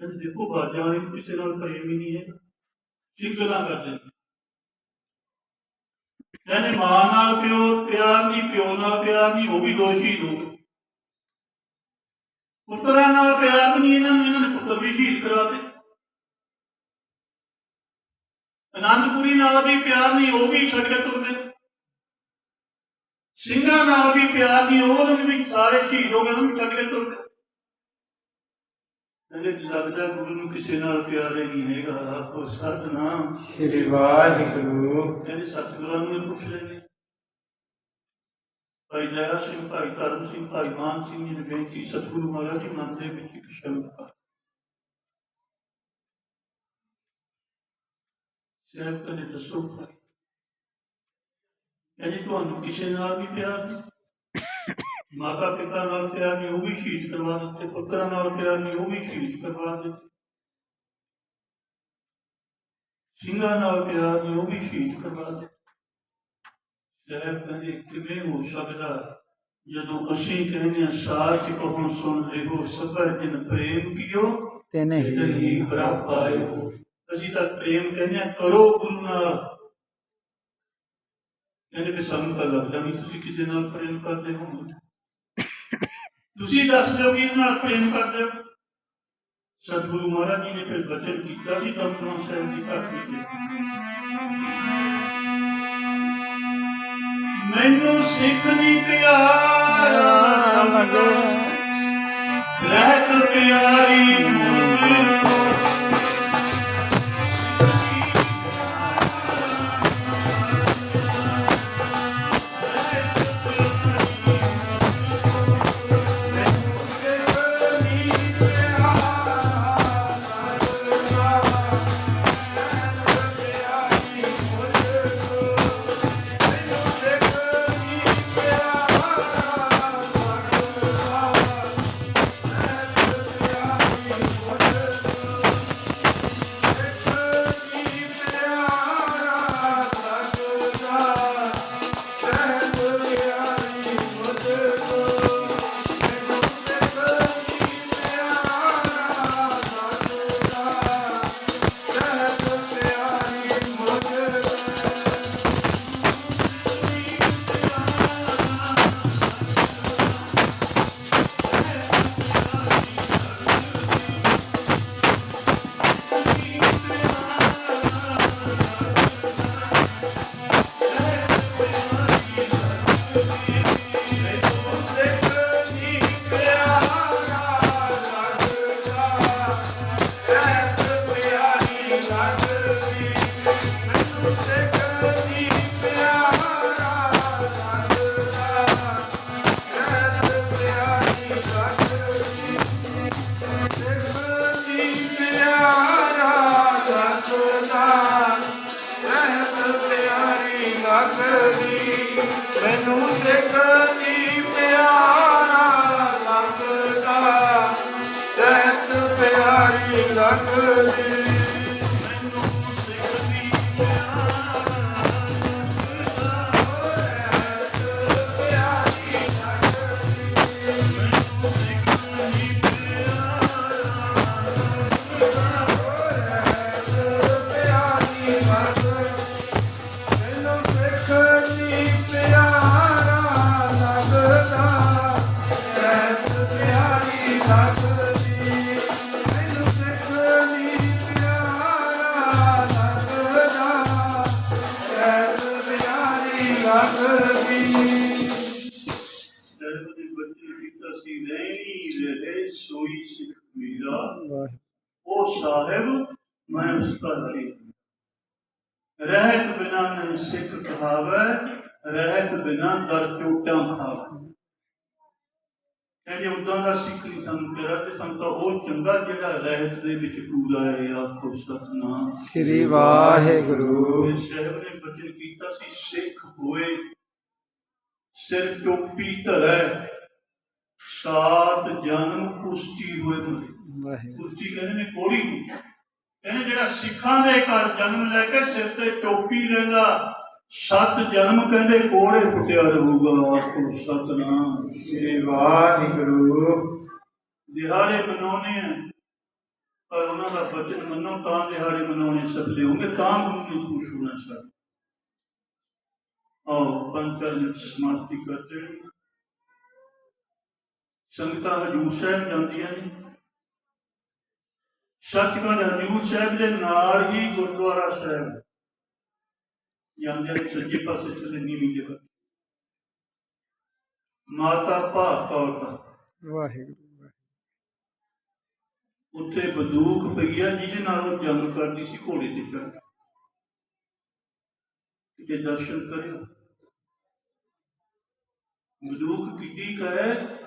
ਕਹਿੰਦੇ ਦੇਖੋ ਬਾਜਾਂ ਵਾਲੇ ਨੂੰ ਕਿਸੇ ਨਾਲ ਪ੍ਰੇਮ ਹੀ ਨਹੀਂ ਹੈ। ਠੀਕ ਗੱਲਾਂ ਕਰਦੇ ਕਹਿੰਦੇ ਮਾਂ ਨਾਲ ਪਿਓ, ਪਿਆਰ ਨਹੀਂ, ਪਿਓ ਨਾਲ ਪਿਆਰ ਨਹੀਂ, ਉਹ ਵੀ ਦੋ ਸ਼ਹੀਦ ਹੋ ਗਏ। ਪੁੱਤਰਾਂ ਨਾਲ ਪਿਆਰ ਨਹੀਂ ਇਹਨਾਂ ਨੂੰ, ਇਹਨਾਂ ਨੇ ਪੁੱਤਰ ਵੀ ਸ਼ਹੀਦ ਕਰਾਤੇ ਅਨੰਦਪੁਰੀ ਨਾਲ ਵੀ ਪਿਆਰ ਨਹੀਂ, ਉਹ ਵੀ ਛੱਡ ਕੇ ਤੁਰ ਗਏ। ਸਿੰਘਾਂ ਨਾਲ ਵੀ ਪਿਆਰ ਨਹੀਂ ਉਹਨਾਂ ਨੇ ਵੀ ਸਾਰੇ ਸ਼ਹੀਦ ਹੋ ਗਏ, ਉਹਨਾਂ ਨੂੰ ਛੱਡ ਕੇ ਤੁਰ ਗਏ। ਕਹਿੰਦੇ ਲੱਗਦਾ ਗੁਰੂ ਨੂੰ ਕਿਸੇ ਨਾਲ ਪਿਆਰ ਹੀ ਨਹੀਂ ਹੈਗਾ। ਆਖੋ ਸਤਨਾਮ ਸ੍ਰੀ ਵਾਹਿਗੁਰੂ। ਕਹਿੰਦੇ ਸਤਿਗੁਰਾਂ ਨੂੰ ਇਹ ਪੁੱਛ ਲੈਣੇ ਭਾਈ ਦਇਆ ਸਿੰਘ ਭਾਈ ਕਰਮ ਸਿੰਘ ਭਾਈ ਮਾਨ ਸਿੰਘ ਜੀ ਨੇ ਬੇਨਤੀ ਸਤਿਗੁਰੂ ਮਹਾਰਾਜ ਜੀ ਮਨ ਦੇ ਵਿੱਚ ਇੱਕ ਸ਼ੰਕਾ ਸਿਰ ਕਦੇ ਦੱਸੋ ਭਾਈ ਕਹਿੰਦੇ ਤੁਹਾਨੂੰ ਕਿਸੇ ਨਾਲ ਵੀ ਪਿਆਰ ਨਹੀਂ? ਮਾਤਾ ਪਿਤਾ ਨਾਲ ਪਿਆਰ ਨਹੀਂ ਉਹ ਵੀ ਸ਼ਹੀਦ ਕਰਵਾ ਦਿੱਤੇ ਪੁੱਤਰਾਂ ਨਾਲ ਪਿਆਰ ਨਹੀਂ ਉਹ ਵੀ ਸ਼ਹੀਦ ਕਰਵਾ ਦਿੱਤੇ। ਸਿੰਘਾਂ ਨਾਲ ਪਿਆਰ ਨਹੀਂ ਉਹ ਵੀ ਸ਼ਹੀਦ ਕਰਵਾ ਦਿੱਤੇ। ਸਾਹਿਬ ਕਹਿੰਦੇ ਕਿਵੇਂ ਹੋ ਸਕਦਾ ਜਦੋਂ ਅਸੀਂ ਕਹਿੰਦੇ ਹਾਂ ਸਾਚ ਕਹੋ ਸੁਣ ਲਿਓ ਸਬਰ ਜਿਨ ਪ੍ਰੇਮ ਕੀਓ ਤੇ ਨਹੀਂ। ਤਨੀ ਬਰਾਬ ਪਾਇਓ ਅਸੀਂ ਤਾਂ ਪ੍ਰੇਮ ਕਹਿੰਦੇ ਹਾਂ ਕਰੋ ਗੁਰੂ ਨਾਲ। ਕਹਿੰਦੇ ਵੀ ਸਾਨੂੰ ਤਾਂ ਲੱਗਦਾ ਨਹੀਂ ਤੁਸੀਂ ਕਿਸੇ ਨਾਲ ਪ੍ਰੇਮ ਕਰਦੇ ਹੋ ਤੁਸੀਂ ਦੱਸ ਦਿਓ ਕਿ ਨਾਲ ਪ੍ਰੇਮ ਕਰਦੇ ਹੋ? ਸਤਿਗੁਰੂ ਮਹਾਰਾਜ ਜੀ ਨੇ ਫਿਰ ਬਚਨ ਕੀਤਾ ਸੀ ਦਮਨਾ ਸਾਹਿਬ ਦੀ ਧਰਤੀ ਤੇ ਮੈਨੂੰ ਸਿੱਖ ਨਹੀਂ ਪਿਆਰਾ ਤਮਗ ਰਹਿਤ ਪਿਆਰੀ ਮੁਰਮੇ ਕੋ ਪਿਆਰੀ ਲੱਗਦੀ ਨਹੀਂ ਸਿੱਖ ਕਹਾਵੇ ਰਹਿਤ ਬਿਨਾ ਦਰ ਚੋਟਾਂ ਖਾਵੇ। ਕਹਿੰਦੇ ਉਦਾਂ ਦਾ ਸਿੱਖ ਨਹੀਂ ਸਾਨੂੰ ਕਿਹਾ ਤੇ ਸਾਨੂੰ ਤਾਂ ਉਹ ਚੰਗਾ ਜਿਹੜਾ ਰਹਿਤ ਦੇ ਵਿੱਚ ਪੂਰਾ ਹੈ ਆਖੋ ਸਤਨਾਮ। ਸ੍ਰੀ ਵਾਹਿਗੁਰੂ। ਸਾਹਿਬ ਨੇ ਬਚਨ ਕੀਤਾ ਸੀ ਸਿੱਖ ਹੋਏ ਸਿਰ ਟੋਪੀ ਧਰੈ ਸਾਤ ਜਨਮ ਕੁਸ਼ਤੀ ਹੋਏ ਮਰੇ। ਕੁਸ਼ਤੀ ਕਹਿੰਦੇ ਨੇ ਕੋੜੀ ਨੂੰ ਕਹਿੰਦੇ ਜਿਹੜਾ ਸਿੱਖਾਂ ਦੇ ਘਰ ਜਨਮ ਲੈ ਕੇ ਸਿਰ ਤੇ ਟੋਪੀ ਲੈਂਦਾ ਸੱਤ ਜਨਮ ਕਹਿੰਦੇ ਕੋੜੇ ਫੁੱਟਿਆ ਰਹੂਗਾ ਆਖੋ ਸਤਨਾਮ। ਸ੍ਰੀ ਵਾਹਿਗੁਰੂ। ਦਿਹਾੜੇ ਮਨਾਉਣੇ ਆ ਪਰ ਉਹਨਾਂ ਦਾ ਬਚਨ ਮੰਨੋ ਤਾਂ ਦਿਹਾੜੇ ਮਨਾਉਣੇ ਸਫਲੇ ਹੋਣਗੇ ਤਾਂ ਗੁਰੂ ਨੂੰ ਖੁਸ਼ ਹੋਣਾ ਸਾਡੇ ਆਓ ਪੰਕਜ ਸਮਾਪਤੀ ਕਰਦੇ ਨੇ ਸੰਗਤਾਂ ਹਜੂਰ ਸਾਹਿਬ ਜਾਂਦੀਆਂ ਨੇ। ਸੱਚਖੰਡ ਹਜੂਰ ਸਾਹਿਬ ਦੇ ਨਾਲ ਹੀ ਗੁਰਦੁਆਰਾ ਸਾਹਿਬ। ਜਾਂਦੇ ਸੱਜੇ ਪਾਸੇ ਚਲੇ ਨੀਵੀਂ ਜਗ੍ਹਾ। ਮਾਤਾ ਭਾਗ ਕੌਰ ਦਾ। ਵਾਹਿਗੁਰੂ ਉੱਥੇ ਬੰਦੂਕ ਪਈ ਆ ਜਿਹਦੇ ਨਾਲ ਉਹ ਜੰਗ ਕਰਦੀ ਸੀ ਘੋੜੇ ਤੇ ਚੜ੍ਹ ਕੇ ਦਰਸ਼ਨ ਕਰਿਓ। ਬੰਦੂਕ ਕਿੱਡੀ ਕੁ ਹੈ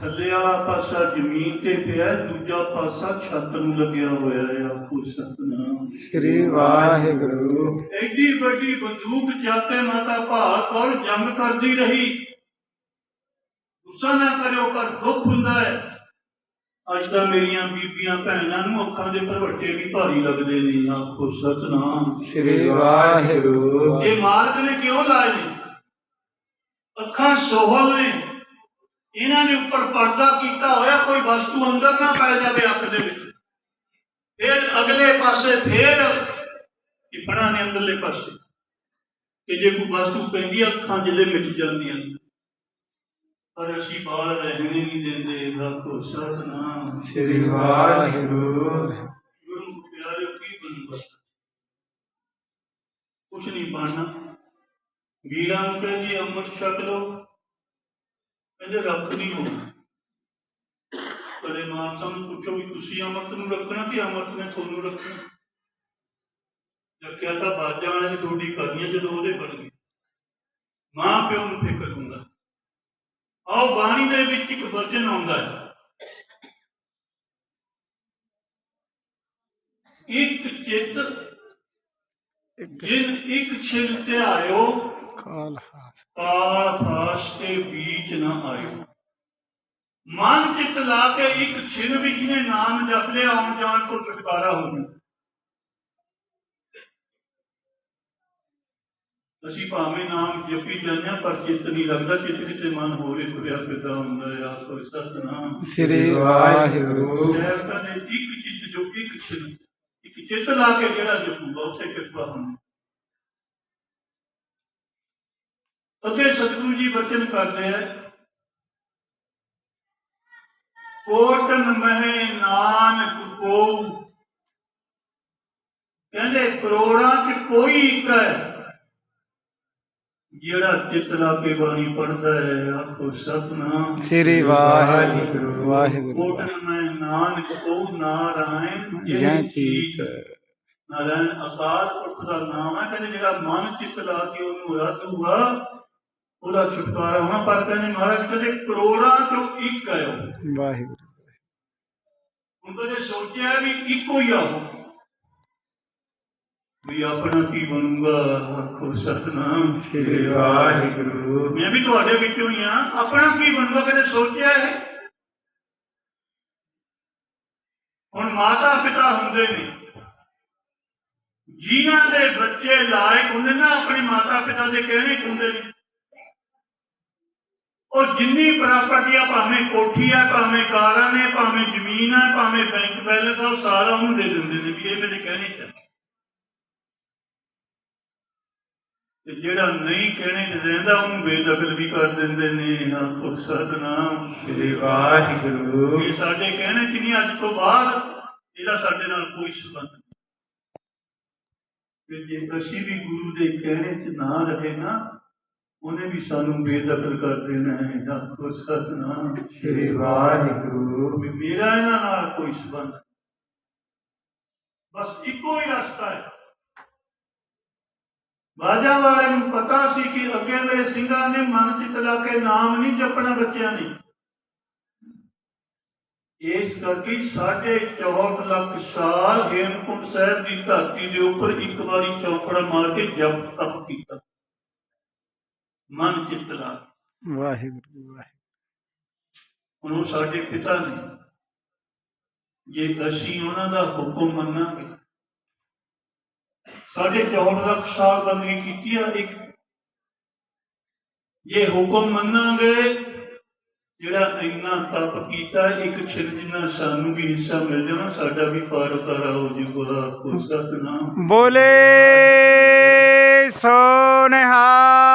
ਥੱਲੇ ਵਾਲਾ ਪਾਸਾ ਜ਼ਮੀਨ ਤੇ ਪਿਆ ਦੂਜਾ ਪਾਸਾ ਛੱਤ ਨੂੰ ਲੱਗਿਆ ਹੋਇਆ ਹੈ ਆਖੋ ਸਤਨਾਮ ਸ੍ਰੀ ਵਾਹਿਗੁਰੂ। ਐਡੀ ਵੱਡੀ ਬੰਦੂਕ ਜਾਤੇ ਮਾਤਾ ਭਾਗ ਕੌਰ ਜੰਗ ਕਰਦੀ ਰਹੀ। ਗੁੱਸਾ ਨਾ ਕਰਿਓ ਪਰ ਦੁੱਖ ਹੁੰਦਾ ਹੈ। ਅੱਜ ਤਾਂ ਮੇਰੀਆਂ ਬੀਬੀਆਂ ਭੈਣਾਂ ਨੂੰ ਅੱਖਾਂ ਦੇ ਭਰਵੱਟੇ ਵੀ ਭਾਰੀ ਲੱਗਦੇ ਨੇ। ਆਖੋ ਸਤਨਾਮ। ਸ੍ਰੀ ਵਾਹਿਗੁਰੂ। ਇਹ ਮਾਲਕ ਨੇ ਕਿਉਂ ਲਾਏ ਅੱਖਾਂ ਸੋਹਲ ਨੇ। ਇਹਨਾਂ ਦੇ ਉੱਪਰ ਪਰਦਾ ਕੀਤਾ ਹੋਇਆ ਕੋਈ ਵਸਤੂ ਅੰਦਰ ਨਾ ਪੈ ਜਾਵੇ ਅੱਖ ਦੇ ਵਿੱਚ। ਫਿਰ ਅਗਲੇ ਪਾਸੇ ਫੇਰ ਟਿਪਣਾ ਨੇ ਅੰਦਰਲੇ ਪਾਸੇ ਕਿ ਜੇ ਕੋਈ ਵਸਤੂ ਪੈਂਦੀ ਅੱਖਾਂ ਜਿਹਦੇ ਮਿਟ ਜਾਂਦੀਆਂ ਨੇ। ਪਰ ਅਸੀਂ ਬਾਲ ਰਹਿਣੇ ਨਹੀਂ ਦਿੰਦੇ ਆਖੋ ਸਤਨਾਮ। ਸ੍ਰੀ ਵਾਹਿਗੁਰੂ। ਗੁਰੂ ਨੂੰ ਪਿਆਰਿਓ ਕੀ ਬਣੂਗਾ ਕੁਛ ਨਹੀਂ ਬਣਨਾ। ਵੀਰਾਂ ਨੂੰ ਕਹਿੰਦੇ ਅੰਮ੍ਰਿਤ ਛਕ ਲਓ। ਕਹਿੰਦੇ ਰੱਖ ਨਹੀਂ ਹੋਣਾ। ਕਦੇ ਮਾਨਸਾ ਨੂੰ ਪੁੱਛੋ ਵੀ ਤੁਸੀਂ ਅੰਮ੍ਰਿਤ ਨੂੰ ਰੱਖਣਾ ਕਿ ਅੰਮ੍ਰਿਤ ਨੇ ਤੁਹਾਨੂੰ ਰੱਖਣਾ? ਰੱਖਿਆ ਤਾਂ ਬਾਜਾਂ ਵਾਲੇ ਨੇ ਤੁਹਾਡੀ ਕਰਨੀਆਂ ਜਦੋਂ ਉਹਦੇ ਬਣ ਗਏ ਮਾਂ ਪਿਓ ਨੂੰ ਫਿਕਰ ਹੁੰਦਾ। ਆਓ ਬਾਣੀ ਦੇ ਵਿੱਚ ਇੱਕ ਵਚਨ ਆਉਂਦਾ ਹੈ। ਇੱਕ ਚਿੱਤ ਇੱਕ ਜਿਨ ਇੱਕ ਛਿਲ ਕਾਲ ਹਾਸ ਕਾਲ ਫਾਸ ਕੇ ਵਿੱਚ ਨਾ ਆਇਓ। ਮਨ ਚਿੱਤ ਲਾ ਕੇ ਇੱਕ ਛਿਨ ਵੀ ਜਿਹਨੇ ਨਾਮ ਜਪ ਲਿਆ ਆਉਣ ਜਾਣ ਤੋਂ ਛੁਟਕਾਰਾ ਹੋ ਜੂ ਅਸੀਂ ਭਾਵੇਂ ਨਾਮ ਜਪੀ ਜਾਂਦੇ ਹਾਂ ਪਰ ਚਿੱਤ ਨਹੀਂ ਲੱਗਦਾ ਚਿੱਤ ਕਿਤੇ ਮਨ ਹੋਰੇ ਤੁਰਿਆ ਫਿਰਦਾ ਹੁੰਦਾ ਹੈ। ਆਖੋ ਸਤਨਾਮ। ਸ੍ਰੀ ਵਾਹਿਗੁਰੂ। ਸੇਵਕਾਂ ਦੇ ਇੱਕ ਚਿੱਤ ਜੋ ਇੱਕ ਛਿਨ। ਇੱਕ ਚਿੱਤ ਲਾ ਕੇ ਜਿਹੜਾ ਜਪੂਗਾ ਉੱਥੇ ਕਿਰਪਾ ਹੋਣੀ। ਅੱਗੇ ਸਤਿਗੁਰੂ ਜੀ ਬਚਨ ਕਰਦੇ ਆ ਕੋਟਨ ਮਹਿ ਨਾਨਕ ਕੋ ਕਹਿੰਦੇ ਕਰੋੜਾਂ ਚ ਕੋਈ ਇੱਕ ਹੈ ਜਿਹੜਾ ਚਿੱਤ ਲਾ ਕੇ ਬਾਣੀ ਪੜਦਾ ਹੈ ਆਖੋ ਸਤਨਾਮ ਸ੍ਰੀ ਵਾਹਿਗੁਰੂ ਵਾਹਿਗੁਰੂ ਕੋਟਨ ਮੈਂ ਨਾਨਕ ਕੋ ਨਾਰਾਇਣ ਜੈ ਜੈ ਠੀਕ ਠੀਕ ਨਾਰਾਇਣ ਅਕਾਲ ਪੁਰਖ ਦਾ ਨਾਮ ਹੈ ਕਹਿੰਦੇ ਜਿਹੜਾ ਮਨ ਚਿੱਤ ਲਾ ਕੇ ਉਹਨੂੰ ਰੱਖੂਗਾ ਉਹਦਾ ਛੁਟਕਾਰਾ ਹੋਣਾ ਪਰ ਕਹਿੰਦੇ ਮਹਾਰਾਜ ਕਹਿੰਦੇ ਕਰੋੜਾਂ ਚੋਂ ਇੱਕ ਉਹ ਵਾਹਿਗੁਰੂ। ਹੁਣ ਕਦੇ ਸੋਚਿਆ ਵੀ ਇੱਕੋ ਹੀ ਆ ਉਹ ਵੀ ਆਪਣਾ ਕੀ ਬਣੂਗਾ ਆਖੋ ਸਤਨਾਮ ਸ੍ਰੀ ਵਾਹਿਗੁਰੂ। ਮੈਂ ਵੀ ਤੁਹਾਡੇ ਵਿੱਚੋਂ ਹੀ ਆ ਆਪਣਾ ਕੀ ਬਣੂਗਾ ਕਦੇ ਸੋਚਿਆ ਹੈ ਹੁਣ ਮਾਤਾ ਪਿਤਾ ਹੁੰਦੇ ਨੇ ਜਿਨ੍ਹਾਂ ਦੇ ਬੱਚੇ ਲਾਇਕ ਹੁੰਦੇ ਨਾ ਆਪਣੇ ਮਾਤਾ ਪਿਤਾ ਦੇ ਕਹਿਣੇ ਹੁੰਦੇ ਨੇ। ਉਹ ਜਿੰਨੀ ਪ੍ਰਾਪਰਟੀ ਆ ਭਾਵੇਂ ਕੋਠੀ ਆ ਭਾਵੇਂ ਕਾਰਾਂ ਨੇ ਭਾਵੇਂ ਜ਼ਮੀਨ ਆ ਭਾਵੇਂ ਬੈਂਕ ਬੈਲੈਂਸ ਆ ਉਹ ਸਾਰਾ ਉਹਨੂੰ ਦੇ ਦਿੰਦੇ ਨੇ ਵੀ ਇਹ ਮੇਰੇ ਕਹਿਣੇ ਚ। ਤੇ ਜਿਹੜਾ ਨਹੀਂ ਕਹਿਣੇ ਚ ਰਹਿੰਦਾ ਉਹਨੂੰ ਬੇਦਖਲ ਵੀ ਕਰ ਦਿੰਦੇ ਨੇ। ਆਖੋ ਸਤਨਾਮ। ਸ੍ਰੀ ਵਾਹਿਗੁਰੂ। ਇਹ ਸਾਡੇ ਕਹਿਣੇ ਚ ਨਹੀਂ ਅੱਜ ਤੋਂ ਬਾਅਦ ਇਹਦਾ ਸਾਡੇ ਨਾਲ ਕੋਈ ਸੰਬੰਧ ਨਹੀਂ। ਜੇ ਅਸੀਂ ਵੀ ਗੁਰੂ ਦੇ ਕਹਿਣੇ ਚ ਨਾ ਰਹੇ ਨਾ ਉਹਨੇ ਵੀ ਸਾਨੂੰ ਬੇਦਖਲ ਕਰ ਦੇਣਾ ਹੈ। ਆਖੋ ਸਤਨਾਮ ਸ੍ਰੀ ਵਾਹਿਗੁਰੂ। ਵੀ ਮੇਰਾ ਇਹਨਾਂ ਨਾਲ ਕੋਈ ਸੰਬੰਧ। ਬਸ ਇੱਕੋ ਹੀ ਰਸਤਾ ਹੈ। ਬਾਜਾ ਵਾਲੇ ਨੂੰ ਪਤਾ ਸੀ ਕਿ ਅੱਗੇ ਮੇਰੇ ਸਿੰਘਾਂ ਨੇ ਮਨ ਚਿੱਤ ਲਾ ਕੇ ਨਾਮ ਨਹੀਂ ਜਪਣਾ ਬੱਚਿਆਂ ਨੇ। ਇਸ ਕਰਕੇ ਸਾਢੇ 64 ਲੱਖ ਸਾਲ ਹੇਮਕੁੰਟ ਸਾਹਿਬ ਦੀ ਧਰਤੀ ਦੇ ਉੱਪਰ ਇੱਕ ਵਾਰੀ ਚੌਪੜਾ ਮਾਰ ਕੇ ਜਪ ਤਪ ਕੀਤਾ। ਮਨ ਚਿੱਤ ਲਾ। ਵਾਹਿਗੁਰੂ ਵਾਹਿਗੁਰੂ। ਉਹ ਸਾਡੇ ਪਿਤਾ ਨੇ ਜੇ ਅਸੀਂ ਉਹਨਾਂ ਦਾ ਹੁਕਮ ਮੰਨਾਂਗੇ ਸਾਡੇ 64 ਲੱਖ ਸਾਲ ਬੰਦਗੀ ਕੀਤੀ ਆ ਇੱਕ। ਜੇ ਹੁਕਮ ਮੰਨਾਂਗੇ ਜਿਹੜਾ ਇੰਨਾ ਤਪ ਕੀਤਾ ਇੱਕ ਛਿਨ ਜਿੰਨਾ ਸਾਨੂੰ ਵੀ ਹਿੱਸਾ ਮਿਲ ਜਾਣਾ ਸਾਡਾ ਵੀ ਪਾਰ ਉਤਾਰਾ ਹੋ ਜੂਗਾ ਕੋ ਸਤਨਾਮ। ਬੋਲੇ ਸੋ ਨਿਹਾਲ